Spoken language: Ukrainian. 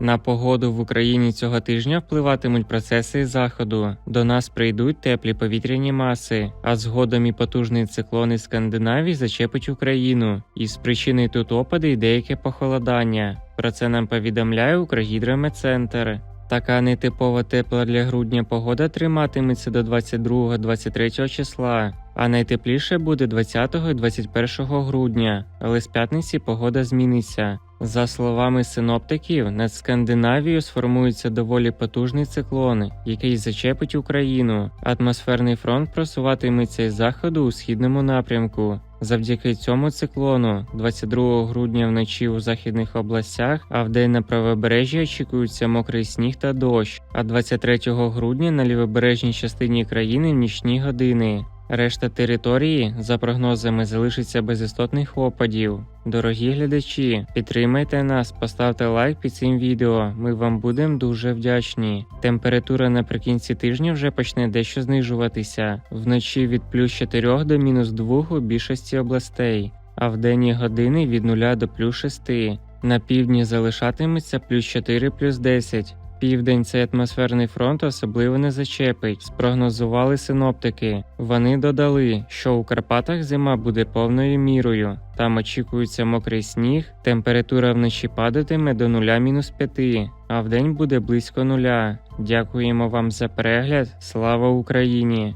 На погоду в Україні цього тижня впливатимуть процеси заходу. До нас прийдуть теплі повітряні маси, а згодом і потужний циклон із Скандинавії зачепить Україну і спричинить тут опади і деяке похолодання. Про це нам повідомляє Укргідрометцентр. Така нетипова тепла для грудня погода триматиметься до 22-23 числа, а найтепліше буде 20 і 21 грудня, але з п'ятниці погода зміниться. За словами синоптиків, над Скандинавією сформується доволі потужний циклон, який зачепить Україну. Атмосферний фронт просуватиметься із заходу у східному напрямку. Завдяки цьому циклону, 22 грудня вночі у західних областях, а вдень на правобережжі очікується мокрий сніг та дощ, а 23 грудня на лівобережній частині країни нічні години. Решта території, за прогнозами, залишиться без істотних опадів. Дорогі глядачі, підтримайте нас, поставте лайк під цим відео. Ми вам будемо дуже вдячні. Температура наприкінці тижня вже почне дещо знижуватися вночі від плюс 4 до мінус 2 у більшості областей, а в денні години від 0 до плюс 6. На півдні залишатиметься плюс 4 плюс 10. Південь цей атмосферний фронт особливо не зачепить, спрогнозували синоптики. Вони додали, що у Карпатах зима буде повною мірою. Там очікується мокрий сніг, температура вночі падатиме до 0-5, а вдень буде близько нуля. Дякуємо вам за перегляд. Слава Україні!